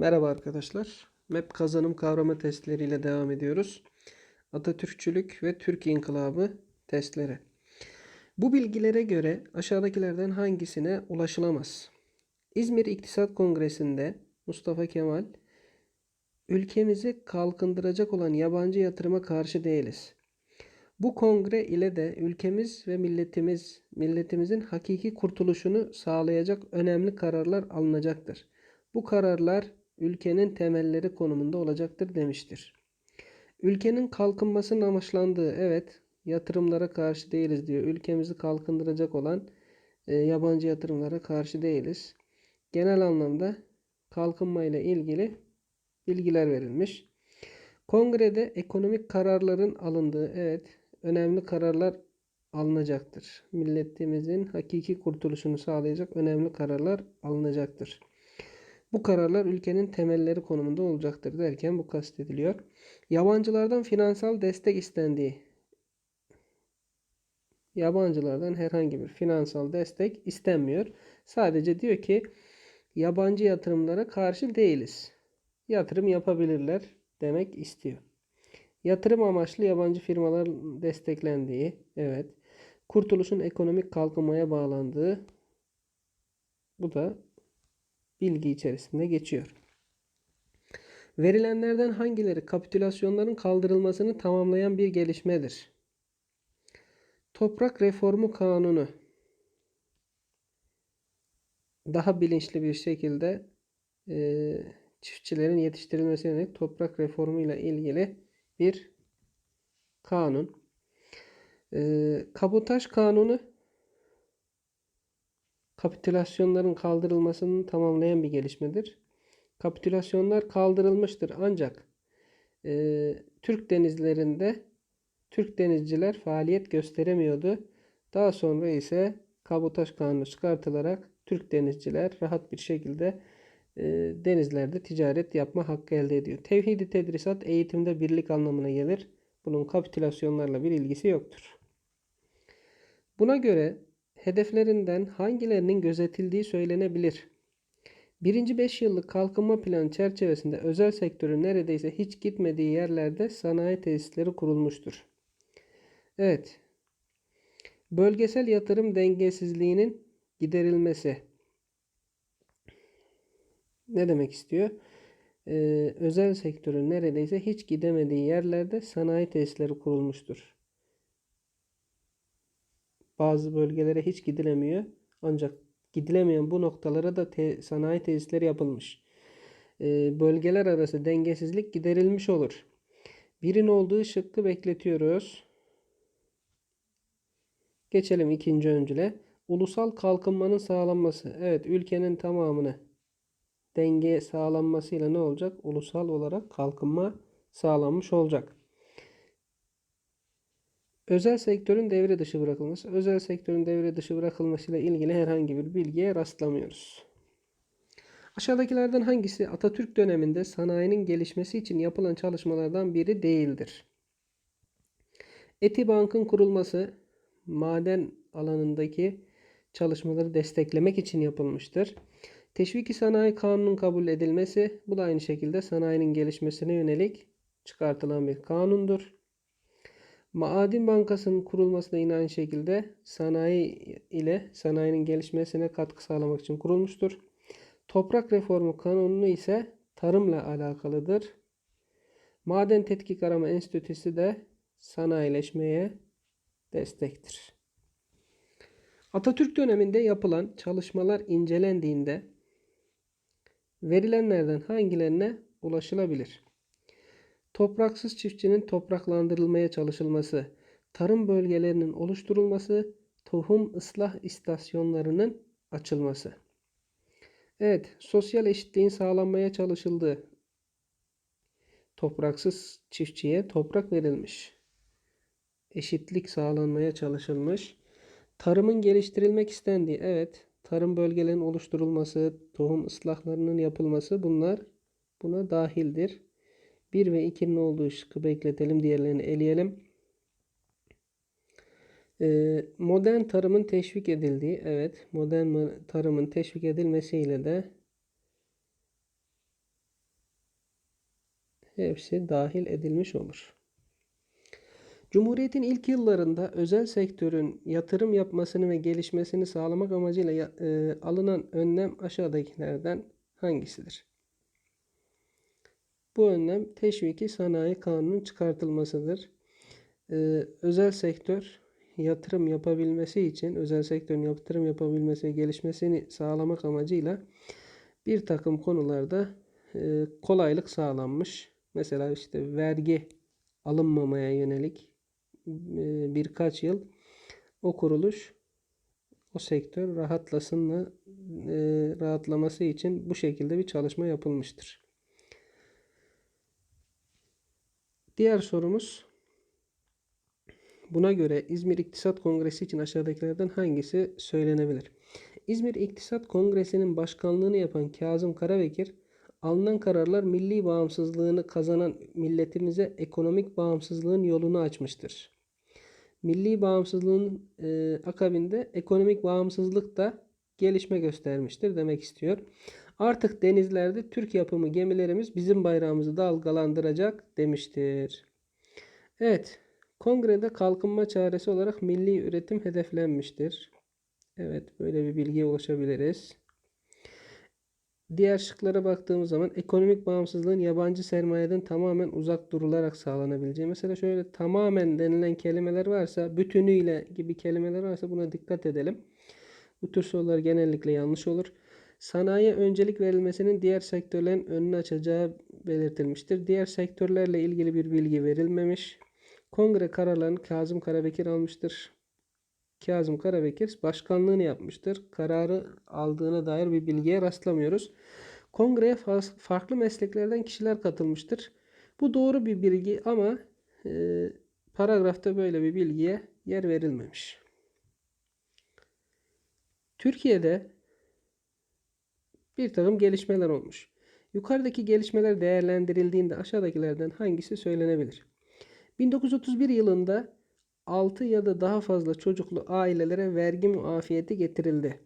Merhaba arkadaşlar. MEP kazanım kavrama testleriyle devam ediyoruz. Atatürkçülük ve Türk İnkılabı testleri. Bu bilgilere göre aşağıdakilerden hangisine ulaşılamaz? İzmir İktisat Kongresi'nde Mustafa Kemal ülkemizi kalkındıracak olan yabancı yatırıma karşı değiliz. Bu kongre ile de ülkemiz ve milletimiz milletimizin hakiki kurtuluşunu sağlayacak önemli kararlar alınacaktır. Bu kararlar ülkenin temelleri konumunda olacaktır demiştir. Ülkenin kalkınmasının amaçlandığı evet yatırımlara karşı değiliz diyor. Ülkemizi kalkındıracak olan e, yabancı yatırımlara karşı değiliz. Genel anlamda kalkınma ile ilgili bilgiler verilmiş. Kongrede ekonomik kararların alındığı evet önemli kararlar alınacaktır. Milletimizin hakiki kurtuluşunu sağlayacak önemli kararlar alınacaktır. Bu kararlar ülkenin temelleri konumunda olacaktır derken bu kastediliyor. Yabancılardan finansal destek istendiği. Yabancılardan herhangi bir finansal destek istenmiyor. Sadece diyor ki yabancı yatırımlara karşı değiliz. Yatırım yapabilirler demek istiyor. Yatırım amaçlı yabancı firmalar desteklendiği, evet. Kurtuluşun ekonomik kalkınmaya bağlandığı, bu da bilgi içerisinde geçiyor. Verilenlerden hangileri kapitülasyonların kaldırılmasını tamamlayan bir gelişmedir? Toprak Reformu Kanunu daha bilinçli bir şekilde e, çiftçilerin yetiştirilmesine yönelik toprak reformu ile ilgili bir kanun. E, kabotaj kanunu kapitülasyonların kaldırılmasını tamamlayan bir gelişmedir. Kapitülasyonlar kaldırılmıştır ancak e, Türk denizlerinde Türk denizciler faaliyet gösteremiyordu. Daha sonra ise kabotaj kanunu çıkartılarak Türk denizciler rahat bir şekilde e, denizlerde ticaret yapma hakkı elde ediyor. Tevhidi tedrisat eğitimde birlik anlamına gelir. Bunun kapitülasyonlarla bir ilgisi yoktur. Buna göre hedeflerinden hangilerinin gözetildiği söylenebilir. Birinci 5 yıllık kalkınma planı çerçevesinde özel sektörün neredeyse hiç gitmediği yerlerde sanayi tesisleri kurulmuştur. Evet. Bölgesel yatırım dengesizliğinin giderilmesi. Ne demek istiyor? Ee, özel sektörün neredeyse hiç gidemediği yerlerde sanayi tesisleri kurulmuştur. Bazı bölgelere hiç gidilemiyor. Ancak gidilemeyen bu noktalara da te sanayi tesisleri yapılmış. Ee, bölgeler arası dengesizlik giderilmiş olur. Birin olduğu şıkkı bekletiyoruz. Geçelim ikinci öncüle. Ulusal kalkınmanın sağlanması. Evet ülkenin tamamını denge sağlanmasıyla ne olacak? Ulusal olarak kalkınma sağlanmış olacak. Özel sektörün devre dışı bırakılması. Özel sektörün devre dışı bırakılmasıyla ilgili herhangi bir bilgiye rastlamıyoruz. Aşağıdakilerden hangisi Atatürk döneminde sanayinin gelişmesi için yapılan çalışmalardan biri değildir? Etibank'ın kurulması maden alanındaki çalışmaları desteklemek için yapılmıştır. Teşviki Sanayi Kanunu'nun kabul edilmesi bu da aynı şekilde sanayinin gelişmesine yönelik çıkartılan bir kanundur. Maden Bankası'nın kurulması da yine aynı şekilde sanayi ile sanayinin gelişmesine katkı sağlamak için kurulmuştur. Toprak Reformu Kanunu ise tarımla alakalıdır. Maden Tetkik Arama Enstitüsü de sanayileşmeye destektir. Atatürk döneminde yapılan çalışmalar incelendiğinde verilenlerden hangilerine ulaşılabilir? Topraksız çiftçinin topraklandırılmaya çalışılması, tarım bölgelerinin oluşturulması, tohum ıslah istasyonlarının açılması. Evet, sosyal eşitliğin sağlanmaya çalışıldığı topraksız çiftçiye toprak verilmiş. Eşitlik sağlanmaya çalışılmış. Tarımın geliştirilmek istendiği, evet, tarım bölgelerinin oluşturulması, tohum ıslahlarının yapılması bunlar buna dahildir. 1 ve 2'nin olduğu şıkkı bekletelim. Diğerlerini eleyelim. Ee, modern tarımın teşvik edildiği, evet, modern tarımın teşvik edilmesiyle de hepsi dahil edilmiş olur. Cumhuriyetin ilk yıllarında özel sektörün yatırım yapmasını ve gelişmesini sağlamak amacıyla e, alınan önlem aşağıdakilerden hangisidir? Bu önlem teşviki sanayi kanunun çıkartılmasıdır. Ee, özel sektör yatırım yapabilmesi için, özel sektörün yatırım yapabilmesi ve gelişmesini sağlamak amacıyla bir takım konularda e, kolaylık sağlanmış. Mesela işte vergi alınmamaya yönelik e, birkaç yıl o kuruluş o sektör rahatlasın e, rahatlaması için bu şekilde bir çalışma yapılmıştır. Diğer sorumuz buna göre İzmir İktisat Kongresi için aşağıdakilerden hangisi söylenebilir? İzmir İktisat Kongresi'nin başkanlığını yapan Kazım Karabekir, alınan kararlar milli bağımsızlığını kazanan milletimize ekonomik bağımsızlığın yolunu açmıştır. Milli bağımsızlığın e, akabinde ekonomik bağımsızlık da gelişme göstermiştir demek istiyor. Artık denizlerde Türk yapımı gemilerimiz bizim bayrağımızı dalgalandıracak demiştir. Evet, kongrede kalkınma çaresi olarak milli üretim hedeflenmiştir. Evet, böyle bir bilgiye ulaşabiliriz. Diğer şıklara baktığımız zaman ekonomik bağımsızlığın yabancı sermayeden tamamen uzak durularak sağlanabileceği. Mesela şöyle tamamen denilen kelimeler varsa, bütünüyle gibi kelimeler varsa buna dikkat edelim. Bu tür sorular genellikle yanlış olur. Sanayiye öncelik verilmesinin diğer sektörlerin önünü açacağı belirtilmiştir. Diğer sektörlerle ilgili bir bilgi verilmemiş. Kongre kararlarını Kazım Karabekir almıştır. Kazım Karabekir başkanlığını yapmıştır. Kararı aldığına dair bir bilgiye rastlamıyoruz. Kongreye fa- farklı mesleklerden kişiler katılmıştır. Bu doğru bir bilgi ama e, paragrafta böyle bir bilgiye yer verilmemiş. Türkiye'de bir takım gelişmeler olmuş. Yukarıdaki gelişmeler değerlendirildiğinde aşağıdakilerden hangisi söylenebilir? 1931 yılında 6 ya da daha fazla çocuklu ailelere vergi muafiyeti getirildi.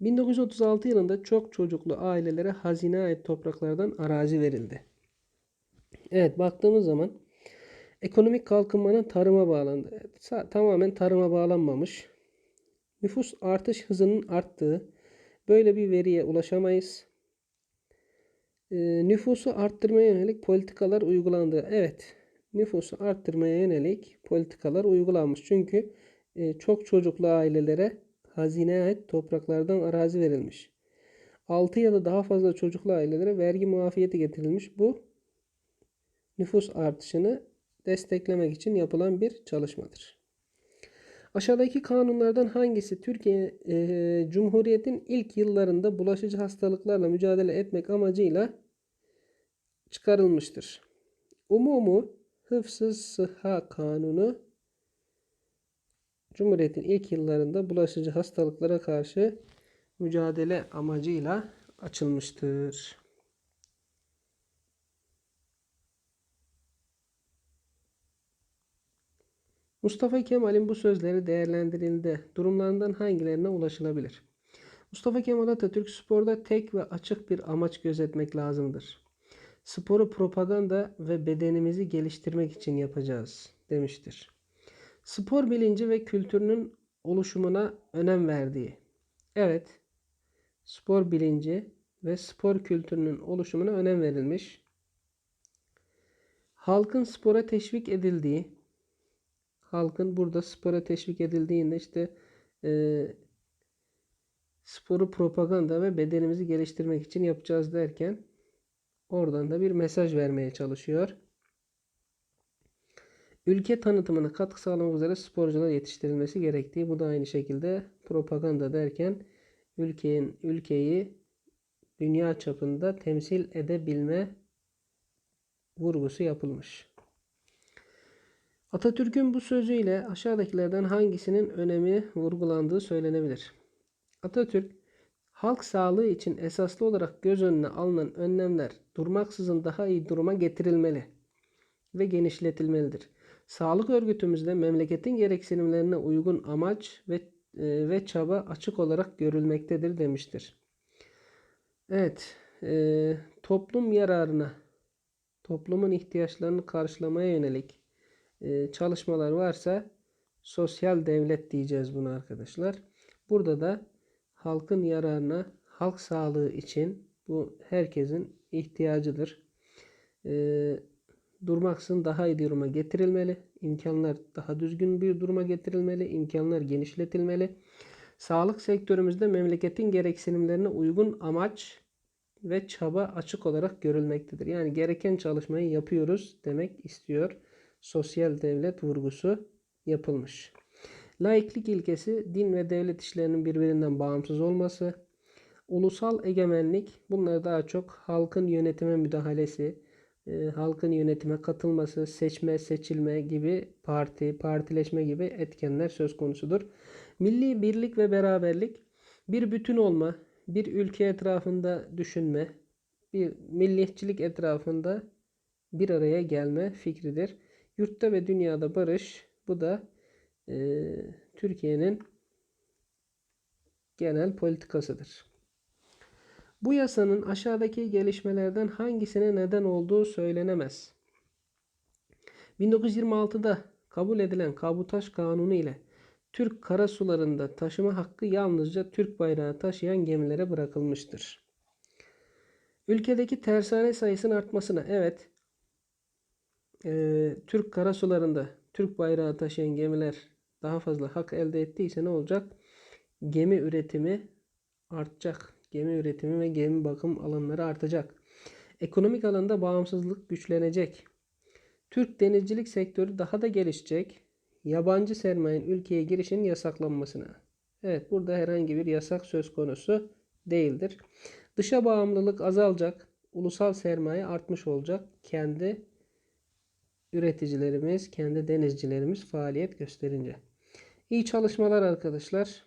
1936 yılında çok çocuklu ailelere hazine ait topraklardan arazi verildi. Evet baktığımız zaman ekonomik kalkınmanın tarıma bağlandı. Tamamen tarıma bağlanmamış. Nüfus artış hızının arttığı böyle bir veriye ulaşamayız. Ee, nüfusu arttırmaya yönelik politikalar uygulandı. Evet, nüfusu arttırmaya yönelik politikalar uygulanmış. Çünkü e, çok çocuklu ailelere hazineye ait topraklardan arazi verilmiş. 6 ya da daha fazla çocuklu ailelere vergi muafiyeti getirilmiş. Bu nüfus artışını desteklemek için yapılan bir çalışmadır. Aşağıdaki kanunlardan hangisi Türkiye e, Cumhuriyet'in ilk yıllarında bulaşıcı hastalıklarla mücadele etmek amacıyla çıkarılmıştır? Umumu Hıfzı Sıha Kanunu Cumhuriyet'in ilk yıllarında bulaşıcı hastalıklara karşı mücadele amacıyla açılmıştır. Mustafa Kemal'in bu sözleri değerlendirildiğinde durumlarından hangilerine ulaşılabilir? Mustafa Kemal Atatürk sporda tek ve açık bir amaç gözetmek lazımdır. Sporu propaganda ve bedenimizi geliştirmek için yapacağız demiştir. Spor bilinci ve kültürünün oluşumuna önem verdiği. Evet, spor bilinci ve spor kültürünün oluşumuna önem verilmiş. Halkın spora teşvik edildiği, halkın burada spora teşvik edildiğinde işte e, sporu propaganda ve bedenimizi geliştirmek için yapacağız derken oradan da bir mesaj vermeye çalışıyor. Ülke tanıtımına katkı sağlamak üzere sporcular yetiştirilmesi gerektiği. Bu da aynı şekilde propaganda derken ülkenin ülkeyi dünya çapında temsil edebilme vurgusu yapılmış. Atatürk'ün bu sözüyle aşağıdakilerden hangisinin önemi vurgulandığı söylenebilir. Atatürk, halk sağlığı için esaslı olarak göz önüne alınan önlemler durmaksızın daha iyi duruma getirilmeli ve genişletilmelidir. Sağlık örgütümüzde memleketin gereksinimlerine uygun amaç ve e, ve çaba açık olarak görülmektedir demiştir. Evet, e, toplum yararına toplumun ihtiyaçlarını karşılamaya yönelik e, çalışmalar varsa sosyal devlet diyeceğiz bunu arkadaşlar. Burada da halkın yararına, halk sağlığı için bu herkesin ihtiyacıdır. E, durmaksın daha iyi duruma getirilmeli. İmkanlar daha düzgün bir duruma getirilmeli. İmkanlar genişletilmeli. Sağlık sektörümüzde memleketin gereksinimlerine uygun amaç ve çaba açık olarak görülmektedir. Yani gereken çalışmayı yapıyoruz demek istiyor. Sosyal devlet vurgusu yapılmış. Laiklik ilkesi din ve devlet işlerinin birbirinden bağımsız olması, ulusal egemenlik bunlar daha çok halkın yönetime müdahalesi, e, halkın yönetime katılması, seçme, seçilme gibi parti, partileşme gibi etkenler söz konusudur. Milli birlik ve beraberlik bir bütün olma, bir ülke etrafında düşünme, bir milliyetçilik etrafında bir araya gelme fikridir. Yurtta ve dünyada barış bu da e, Türkiye'nin genel politikasıdır. Bu yasanın aşağıdaki gelişmelerden hangisine neden olduğu söylenemez. 1926'da kabul edilen Kabutaş Kanunu ile Türk karasularında taşıma hakkı yalnızca Türk bayrağı taşıyan gemilere bırakılmıştır. Ülkedeki tersane sayısının artmasına evet e, Türk karasularında Türk bayrağı taşıyan gemiler daha fazla hak elde ettiyse ne olacak? Gemi üretimi artacak. Gemi üretimi ve gemi bakım alanları artacak. Ekonomik alanda bağımsızlık güçlenecek. Türk denizcilik sektörü daha da gelişecek. Yabancı sermayenin ülkeye girişinin yasaklanmasına. Evet burada herhangi bir yasak söz konusu değildir. Dışa bağımlılık azalacak. Ulusal sermaye artmış olacak. Kendi üreticilerimiz, kendi denizcilerimiz faaliyet gösterince. İyi çalışmalar arkadaşlar.